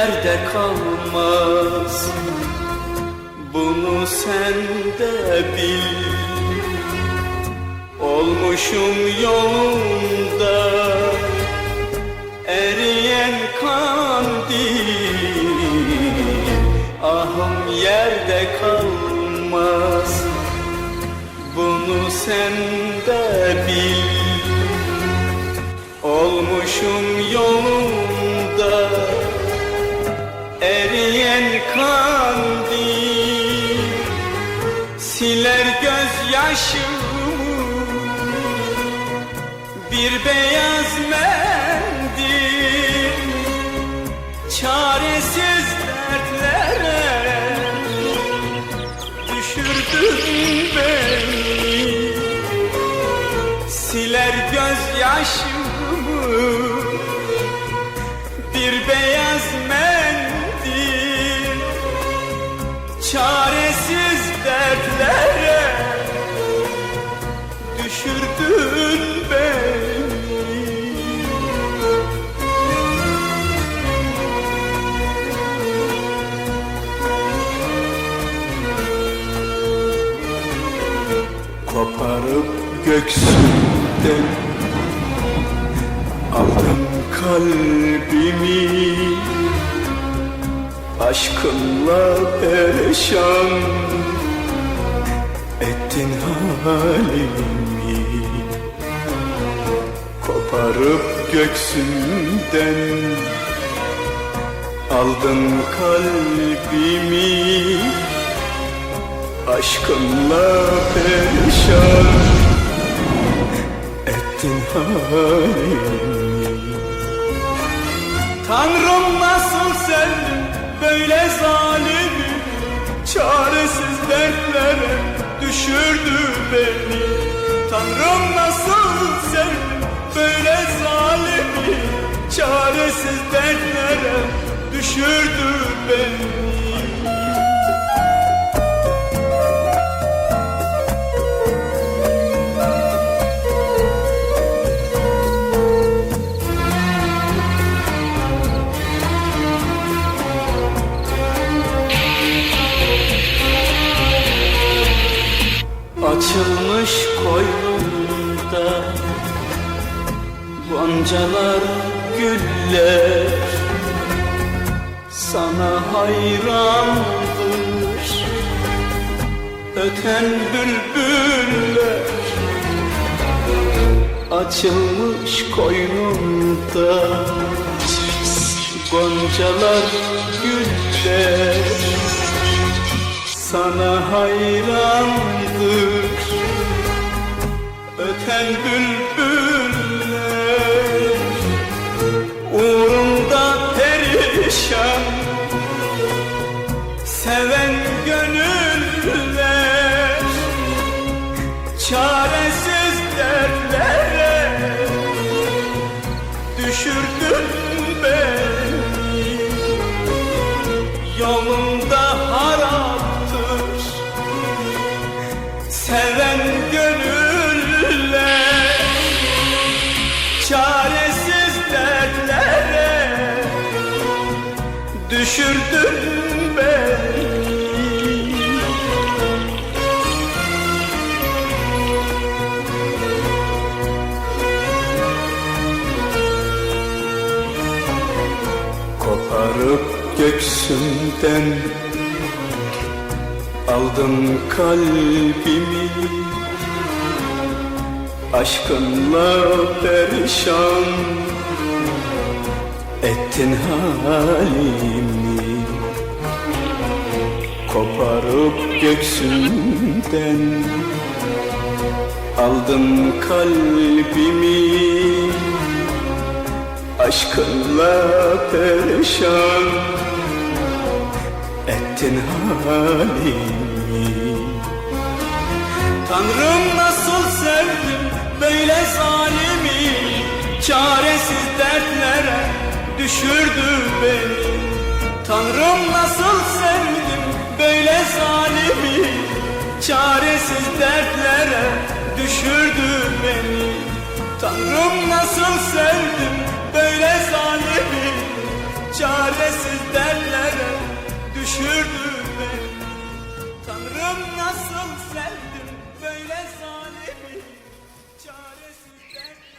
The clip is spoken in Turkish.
yerde kalmaz. Bunu sen de bil. Olmuşum yolunda. Eriyen kandil. Ahım yerde kalmaz. Bunu sen de bil. Olmuşum gözyaşımı Bir beyaz mendil Çaresiz dertlere Düşürdün beni. Siler gözyaşımı Bir beyaz mendil Çaresiz göksünden Aldın kalbimi. Aşkınla perişan Ettin halimi. Koparıp göksünden Aldın kalbimi. Aşkınla perişan ettin halimi Tanrım nasıl sevdim böyle zalimi Çaresiz dertlere düşürdü beni. Tanrım nasıl sevdim böyle zalimi Çaresiz dertlere düşürdü beni Açılmış koynunda Goncalar güller Sana hayrandır. Öten bülbüller Açılmış koynunda Goncalar güller sana hayrandır Öten bülbüller Uğrunda perişan Seven gönüller Çaresiz dertlere Düşürdün beni Yolunda haraptır Seven gönüller Koparıp göksünden Aldın kalbimi. Aşkınla perişan Ettin halimi. Koparıp göksünden Aldın kalbimi Aşkınla perişan ettin halimi. Tanrım nasıl sevdim böyle zalimi Çaresiz dertlere düşürdü beni. Tanrım nasıl sevdim böyle zalimi Çaresiz dertlere düşürdü beni. Tanrım nasıl sevdim böyle zalimi çaresiz dertlere düşürdü beni. Tanrım nasıl sevdim böyle zalimi Çaresiz dertlere